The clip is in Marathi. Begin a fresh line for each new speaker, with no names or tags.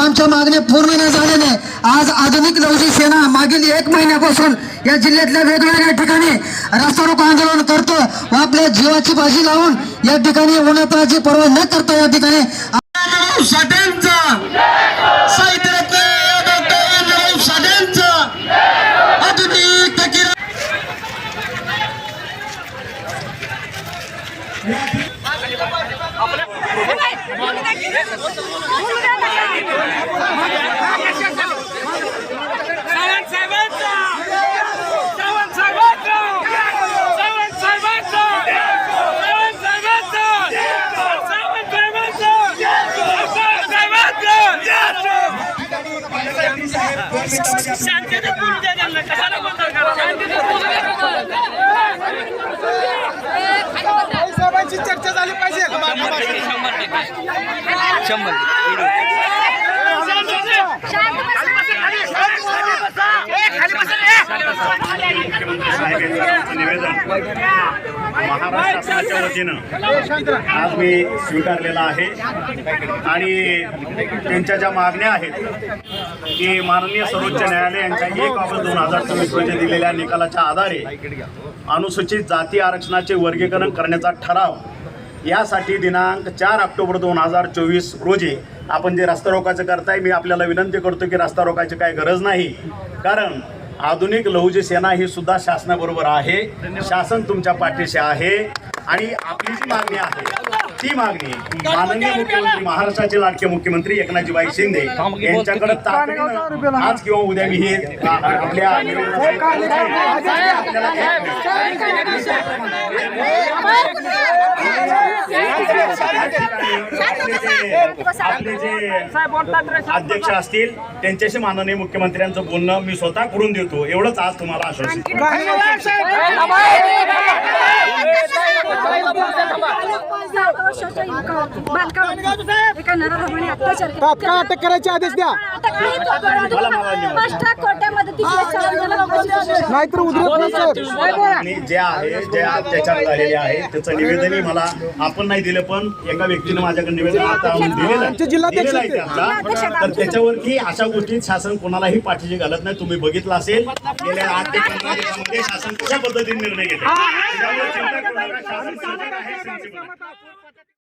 आमच्या मागण्या पूर्ण न झाल्याने आज आधुनिक लवजी सेना मागील एक महिन्यापासून या जिल्ह्यातल्या वेगवेगळ्या ठिकाणी रस्ता रोको आंदोलन करतो व आपल्या जीवाची बाजी लावून या ठिकाणी उन्हाताची पर्वा न करता या ठिकाणी
साठ्यांचा. साहित्यरत्न डॉक्टर साठ्यांचा आधुनिक तकीर
शांततेत बोलू द्या त्यांना कशाला गोंधळ करा शांततेत बोलू द्या
साहेबांची चर्चा झाली पाहिजे.
शंभर. निवेदन महाराष्ट्र शासनाच्या वतीनं आज मी स्वीकारलेला आहे. आणि त्यांच्या ज्या मागण्या आहेत की माननीय सर्वोच्च न्यायालय यांच्या एक ऑगस्ट दोन हजार चोवीस रोजी दिलेल्या निकालाच्या आधारे अनुसूचित जाती आरक्षणाचे वर्गीकरण करण्याचा ठराव यासाठी दिनांक चार ऑक्टोबर दोन हजार चोवीस रोजी आपण जे रस्ता रोकाचं करताय मी आपल्याला विनंती करतो की रस्ता रोकायची काही गरज नाही कारण आधुनिक लहुजी सेना ही सुद्धा शासनाबरोबर आहे शासन तुमच्या पाठीशी आहे आणि आपली जी मागणी आहे ती मागणी माननीय मुख्यमंत्री महाराष्ट्राचे लाडके मुख्यमंत्री एकनाथजीबाई शिंदे यांच्याकडे तातडीनं आज किंवा उद्या मी हे आपल्या आपले जे अध्यक्ष असतील त्यांच्याशी माननीय मुख्यमंत्र्यांचं बोलणं मी स्वतः करून देतो. एवढंच आज तुम्हाला आश्वासन.
अटक करायचे आदेश द्या. नाहीतर
आणि जे आहे जे अत्याचार झालेले आहे त्याचं निवेदनही मला आपण नाही दिलं पण एका व्यक्तीने माझ्याकडे निवेदन आता दिलेलं आहे. तर त्याच्यावरती अशा गोष्टीत शासन कोणालाही पाठीशी घालत नाही. तुम्ही बघितलं असेल गेल्या आठ ते पंधरा दिवसामध्ये शासन कशा पद्धतीने निर्णय घेते